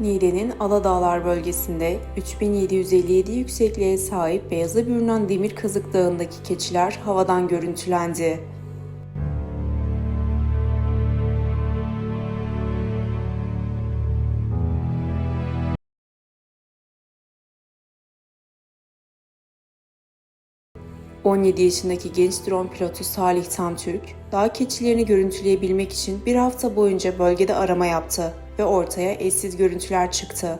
Niğde'nin Aladağlar bölgesinde 3757 yüksekliğe sahip beyaza bürünen demir kazık dağındaki keçiler havadan görüntülendi. ...17 yaşındaki genç drone pilotu Salih Tamtürk, dağ keçilerini görüntüleyebilmek için bir hafta boyunca bölgede arama yaptı ve ortaya eşsiz görüntüler çıktı.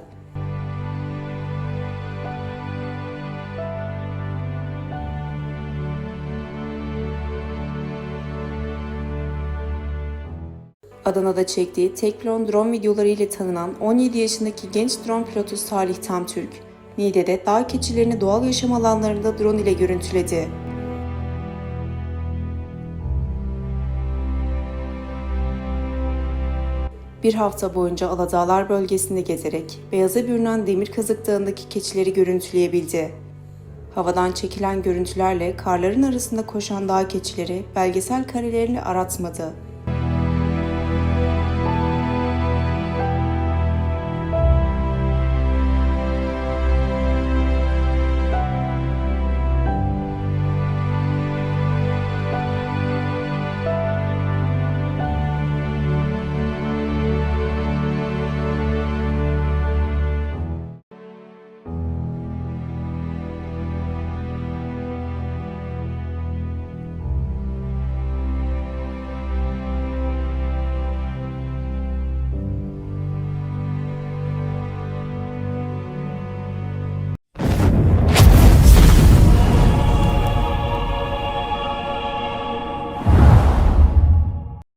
Adana'da çektiği tek pilon drone videoları ile tanınan 17 yaşındaki genç drone pilotu Salih Tamtürk, Niğde'de dağ keçilerini doğal yaşam alanlarında drone ile görüntüledi. Bir hafta boyunca Aladağlar bölgesinde gezerek beyaza bürünen demir kazık dağındaki keçileri görüntüleyebildi. Havadan çekilen görüntülerle karların arasında koşan dağ keçileri belgesel karelerini aratmadı